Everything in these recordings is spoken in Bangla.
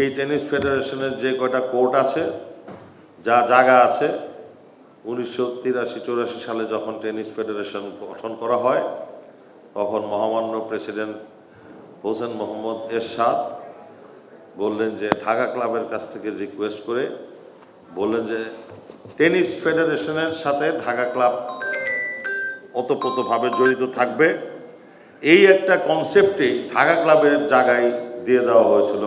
এই টেনিস ফেডারেশনের যে কয়টা কোর্ট আছে, যা জায়গা আছে, উনিশশো তিরাশি চৌরাশি সালে যখন টেনিস ফেডারেশন গঠন করা হয়, তখন মহামান্য প্রেসিডেন্ট হোসেন মোহাম্মদ এরশাদ বললেন যে, ঢাকা ক্লাবের কাছ থেকে রিকোয়েস্ট করে বললেন যে, টেনিস ফেডারেশনের সাথে ঢাকা ক্লাব ওতপ্রোতভাবে জড়িত থাকবে। এই একটা কনসেপ্টেই ঢাকা ক্লাবের জায়গায় দিয়ে দেওয়া হয়েছিল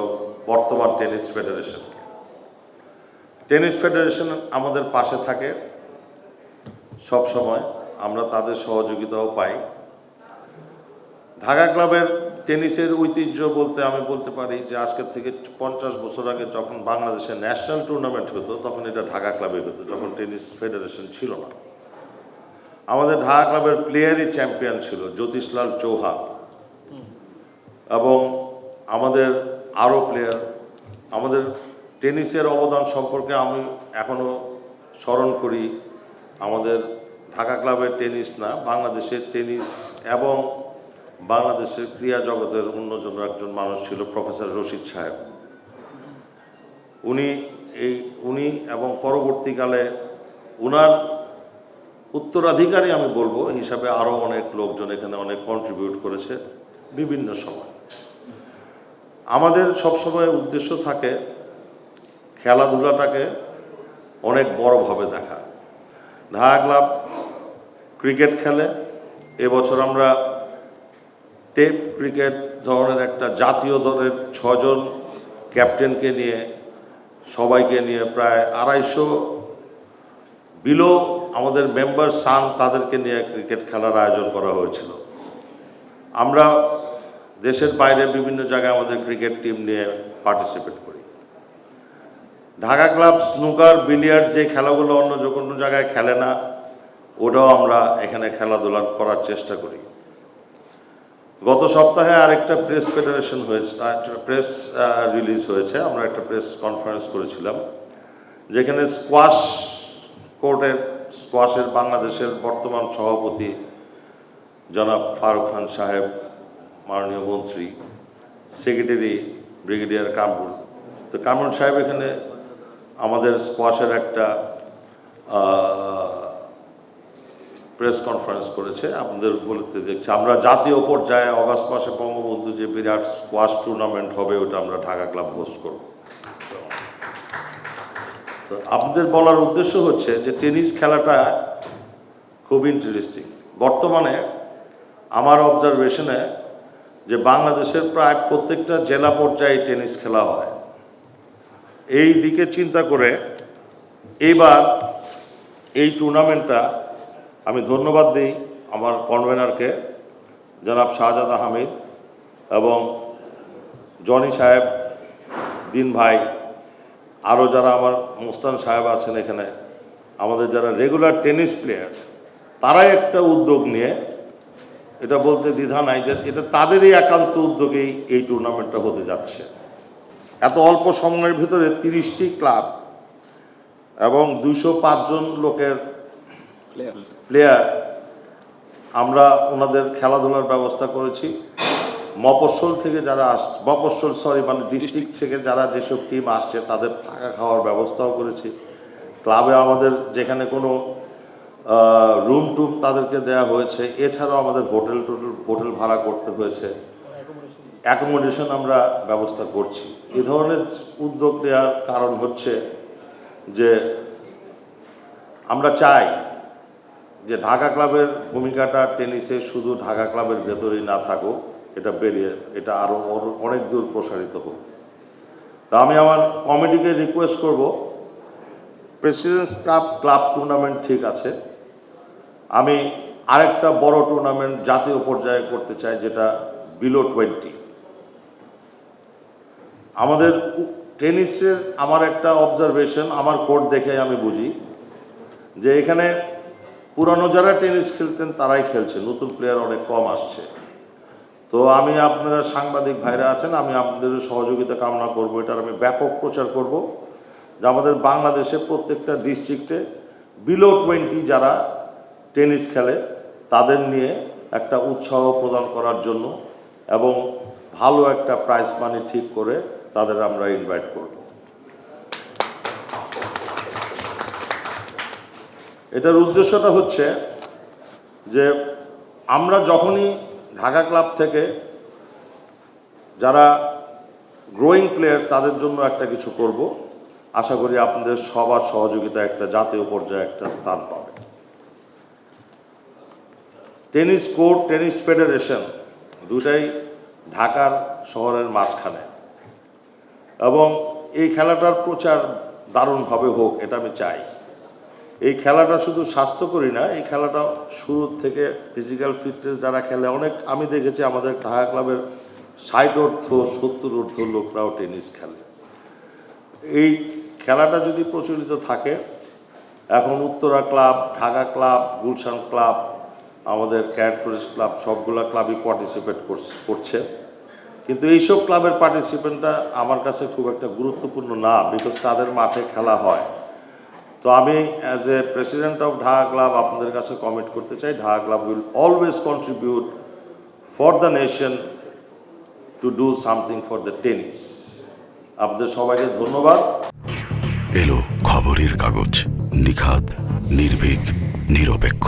বর্তমান টেনিস ফেডারেশনকে। টেনিস ফেডারেশন আমাদের পাশে থাকে। সব সময় আমরা তাদের সহযোগিতাও পাই। ঢাকা ক্লাবের টেনিসের ঐতিহ্য বলতে আমি বলতে পারি যে আজকের থেকে পঞ্চাশ বছর আগে যখন বাংলাদেশে ন্যাশনাল টুর্নামেন্ট হতো, তখন এটা ঢাকা ক্লাবে হতো, যখন টেনিস ফেডারেশন ছিল না। আমাদের ঢাকা ক্লাবের প্লেয়ারই চ্যাম্পিয়ন ছিল জ্যোতিষলাল চৌহান। এবং আমাদের আরও প্লেয়ার আমাদের টেনিসের অবদান সম্পর্কে আমি এখনও স্মরণ করি, আমাদের ঢাকা ক্লাবের টেনিস না, বাংলাদেশের টেনিস এবং বাংলাদেশের ক্রীড়া জগতের অন্যজন একজন মানুষ ছিল প্রফেসর রশিদ সাহেব। উনি এই, উনি এবং পরবর্তীকালে উনার উত্তরাধিকারী আমি বলব, হিসাবে আরও অনেক লোকজন এখানে অনেক কন্ট্রিবিউট করেছে বিভিন্ন সময়। আমাদের সবসময় উদ্দেশ্য থাকে খেলাধুলাটাকে অনেক বড়ভাবে দেখা। ঢাকা ক্লাব ক্রিকেট খেলে, এবছর আমরা টেপ ক্রিকেট ধরনের একটা জাতীয় দলের ছজন ক্যাপ্টেনকে নিয়ে, সবাইকে নিয়ে প্রায় আড়াইশো বিলো আমাদের মেম্বার সান তাদেরকে নিয়ে ক্রিকেট খেলার আয়োজন করা হয়েছিল। আমরা দেশের বাইরে বিভিন্ন জায়গায় আমাদের ক্রিকেট টিম নিয়ে পার্টিসিপেট করি। ঢাকা ক্লাব স্নুকার বিলিয়ার্ড যে খেলাগুলো অন্য যে কোনো জায়গায় খেলে না, ওটাও আমরা এখানে খেলাধুলা করার চেষ্টা করি। গত সপ্তাহে আরেকটা প্রেস ফেডারেশন হয়েছে প্রেস রিলিজ হয়েছে। আমরা একটা প্রেস কনফারেন্স করেছিলাম, যেখানে স্কোয়াশ কোর্টের স্কোয়াশের বাংলাদেশের বর্তমান সভাপতি জনাব ফারুক খান সাহেব মাননীয় মন্ত্রী, সেক্রেটারি ব্রিগেডিয়ার কামরুল। তো কামরুল সাহেব এখানে আমাদের স্কোয়াশের একটা প্রেস কনফারেন্স করেছে। আপনাদের বলতে দেখছি আমরা জাতীয় পর্যায়ে অগাস্ট মাসে বঙ্গবন্ধু যে বিরাট স্কোয়াশ টুর্নামেন্ট হবে, ওটা আমরা ঢাকা ক্লাব হোস্ট করব। তো আপনাদের বলার উদ্দেশ্য হচ্ছে যে টেনিস খেলাটা খুব ইন্টারেস্টিং। বর্তমানে আমার অবজারভেশনে যে বাংলাদেশের প্রায় প্রত্যেকটা জেলা পর্যায়ে টেনিস খেলা হয়। এই দিকে চিন্তা করে এইবার এই টুর্নামেন্টটা আমি ধন্যবাদ দিই আমার কনভেনারকে, জনাব শাহজাদ আহমেদ এবং জনি সাহেব, দিন ভাই আরও যারা আমার মুস্তান সাহেব আছেন এখানে, আমাদের যারা রেগুলার টেনিস প্লেয়ার তারাই একটা উদ্যোগ নিয়ে এটা বলতে দ্বিধা নাই যে এটা তাদেরই একান্ত উদ্যোগেই এই টুর্নামেন্টটা হতে যাচ্ছে। এত অল্প সময়ের ভিতরে তিরিশটি ক্লাব এবং দুইশো পাঁচজন লোকের প্লেয়ার আমরা ওনাদের খেলাধুলার ব্যবস্থা করেছি। মফস্বল থেকে যারা আস মফস্বল সরি মানে ডিস্ট্রিক্ট থেকে যারা যেসব টিম আসছে তাদের থাকা খাওয়ার ব্যবস্থাও করেছি। ক্লাবে আমাদের যেখানে কোনো রুম টুম তাদেরকে দেওয়া হয়েছে। এছাড়াও আমাদের হোটেল টোটেল, হোটেল ভাড়া করতে হয়েছে। অ্যাকোমোডেশন আমরা ব্যবস্থা করছি। এ ধরনের উদ্যোগ নেওয়ার কারণ হচ্ছে যে আমরা চাই যে ঢাকা ক্লাবের ভূমিকাটা টেনিসে শুধু ঢাকা ক্লাবের ভেতরেই না থাকুক, এটা বেরিয়ে, এটা আরও অনেক দূর প্রসারিত হোক। তা আমি আমার কমিটিকে রিকোয়েস্ট করব। প্রেসিডেন্টস কাপ ক্লাব টুর্নামেন্ট ঠিক আছে। আমি আরেকটা বড় টুর্নামেন্ট জাতীয় পর্যায়ে করতে চাই, যেটা বিলো টোয়েন্টি আমাদের টেনিসের আমার একটা অবজারভেশন আমার কোর্ট দেখে আমি বুঝি, যে এখানে পুরানো যারা টেনিস খেলতেন তারাই খেলছে, নতুন প্লেয়ার অনেক কম আসছে। তো আমি আপনারা সাংবাদিক ভাইরা আছেন, আমি আপনাদের সহযোগিতা কামনা করব, এটার আমি ব্যাপক প্রচার করব, যে আমাদের বাংলাদেশে প্রত্যেকটা ডিস্ট্রিক্টে বিলো টোয়েন্টি যারা টেনিস খেলে তাদের নিয়ে একটা উৎসাহ প্রদান করার জন্য এবং ভালো একটা প্রাইস মানি ঠিক করে তাদের আমরা ইনভাইট করব। এটার উদ্দেশ্যটা হচ্ছে যে আমরা যখনই ঢাকা ক্লাব থেকে যারা গ্রোয়িং প্লেয়ার্স তাদের জন্য একটা কিছু করব। আশা করি আপনাদের সবার সহযোগিতা একটা জাতীয় পর্যায়ে একটা স্থান পাবে। টেনিস কোর্ট, টেনিস ফেডারেশন দুটাই ঢাকার শহরের মাঝখানে। এবং এই খেলাটার প্রচার দারুণভাবে হোক, এটা আমি চাই। এই খেলাটা শুধু স্বাস্থ্যকরী না, এই খেলাটা শুরু থেকে ফিজিক্যাল ফিটনেস যারা খেলে, অনেক আমি দেখেছি আমাদের ঢাকা ক্লাবের ষাট অর্থ সত্তর অর্থ লোকরাও টেনিস খেলে। এই খেলাটা যদি প্রচলিত থাকে, এখন Uttara club, Dhaka club, Gulshan club আমাদের ক্যাট টুরিস্ট ক্লাব সবগুলা ক্লাবই পার্টিসিপেট করছে কিন্তু এইসব ক্লাবের পার্টিসিপেন্টটা আমার কাছে খুব একটা গুরুত্বপূর্ণ না বিকজ তাদের মাঠে খেলা হয়। তো আমি as a president of Dhaka club আপনাদের কাছে কমিট করতে চাই Dhaka club will always contribute for the nation to do something for the tennis আপনাদের সবাইকে ধন্যবাদ। এলো খবরের কাগজ নিখাত নির্ভীক, নিরপেক্ষ।